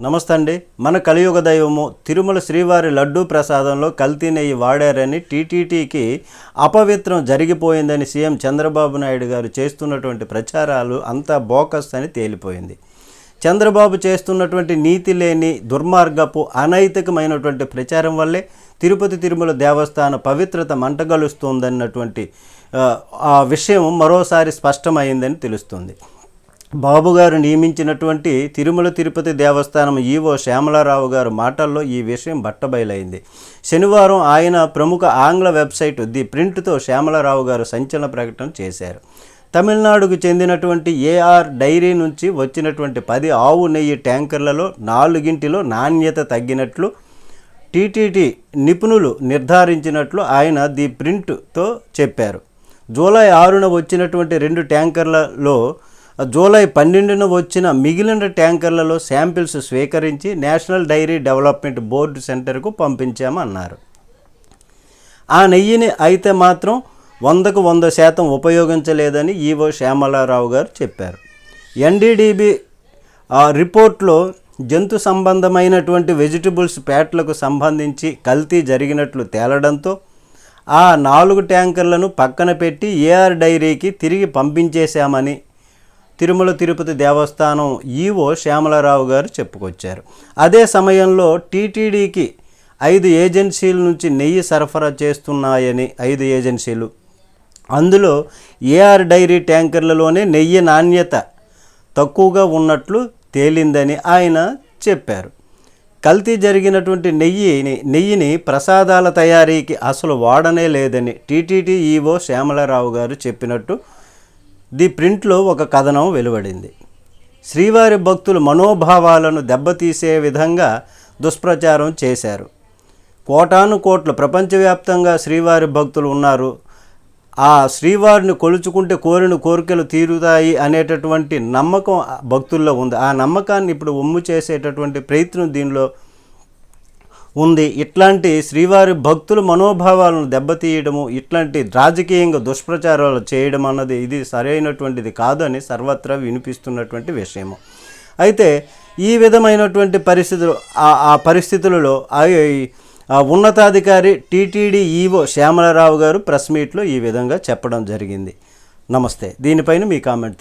నమస్తే అండి మన కలియుగ దైవము తిరుమల శ్రీవారి లడ్డూ ప్రసాదంలో కల్తీ నెయ్యి వాడారని టీటీటీకి అపవిత్రం జరిగిపోయిందని సీఎం చంద్రబాబు నాయుడు గారు చేస్తున్నటువంటి ప్రచారాలు అంతా బోకస్ అని తేలిపోయింది. చంద్రబాబు చేస్తున్నటువంటి నీతి లేని దుర్మార్గపు అనైతికమైనటువంటి ప్రచారం వల్లే తిరుపతి తిరుమల దేవస్థాన పవిత్రత మంటగలుస్తోందన్నటువంటి ఆ, ఆ విషయం మరోసారి స్పష్టమైందని తెలుస్తుంది. బాబుగారు నియమించినటువంటి తిరుమల తిరుపతి దేవస్థానం ఈవో శ్యామలారావు గారు మాటల్లో ఈ విషయం బట్టబయలైంది. శనివారం ఆయన ప్రముఖ ఆంగ్ల వెబ్సైట్ ది ప్రింట్తో శ్యామలారావు గారు సంచలన ప్రకటన చేశారు. తమిళనాడుకు చెందినటువంటి ఏఆర్ డైరీ నుంచి వచ్చినటువంటి పది ఆవు నెయ్యి ట్యాంకర్లలో నాలుగింటిలో నాణ్యత తగ్గినట్లు టీటీటీ నిపుణులు నిర్ధారించినట్లు ఆయన ది ప్రింట్తో చెప్పారు. జూలై ఆరున వచ్చినటువంటి రెండు ట్యాంకర్లలో జూలై పన్నెండున వచ్చిన మిగిలిన ట్యాంకర్లలో శాంపిల్స్ స్వీకరించి నేషనల్ డైరీ డెవలప్మెంట్ బోర్డు సెంటర్కు పంపించామన్నారు. ఆ నెయ్యిని అయితే మాత్రం వందకు వంద శాతం ఉపయోగించలేదని ఈవో శ్యామలారావు గారు చెప్పారు. ఎన్డీడీబీ రిపోర్ట్లో జంతు సంబంధమైనటువంటి వెజిటబుల్స్ ప్యాట్లకు సంబంధించి కల్తీ జరిగినట్లు తేలడంతో ఆ నాలుగు ట్యాంకర్లను పక్కన పెట్టి ఏఆర్ డైరీకి తిరిగి పంపించేశామని తిరుమల తిరుపతి దేవస్థానం ఈవో శ్యామలరావు గారు చెప్పుకొచ్చారు. అదే సమయంలో టీటీడీకి ఐదు ఏజెన్సీల నుంచి నెయ్యి సరఫరా చేస్తున్నాయని ఐదు ఏజెన్సీలు. అందులో ఏఆర్ డైరీ ట్యాంకర్లలోనే నెయ్యి నాణ్యత తక్కువగా ఉన్నట్లు తేలిందని ఆయన చెప్పారు. కల్తీ జరిగినటువంటి నెయ్యిని నెయ్యిని ప్రసాదాల తయారీకి అసలు వాడనే లేదని టీటీడీ ఈవో శ్యామలరావు గారు చెప్పినట్టు ది ప్రింట్లో ఒక కథనం వెలువడింది. శ్రీవారి భక్తులు మనోభావాలను దెబ్బతీసే విధంగా దుష్ప్రచారం చేశారు. కోటాను కోట్లు ప్రపంచవ్యాప్తంగా శ్రీవారి భక్తులు ఉన్నారు. ఆ శ్రీవారిని కొలుచుకుంటే కోరిన కోరికలు తీరుతాయి అనేటటువంటి నమ్మకం భక్తుల్లో ఉంది. ఆ నమ్మకాన్ని ఇప్పుడు ఒమ్ము చేసేటటువంటి ప్రయత్నం దీనిలో ఉంది. ఇట్లాంటి శ్రీవారి భక్తుల మనోభావాలను దెబ్బతీయడము ఇట్లాంటి రాజకీయంగా దుష్ప్రచారాలు చేయడం అన్నది ఇది సరైనటువంటిది కాదని సర్వత్రా వినిపిస్తున్నటువంటి విషయము. అయితే ఈ విధమైనటువంటి పరిస్థితులు ఆ ఆ పరిస్థితులలో ఉన్నతాధికారి టీటీడీ ఈవో శ్యామలరావు గారు ప్రెస్ మీట్లో ఈ విధంగా చెప్పడం జరిగింది. నమస్తే. దీనిపైన మీ కామెంట్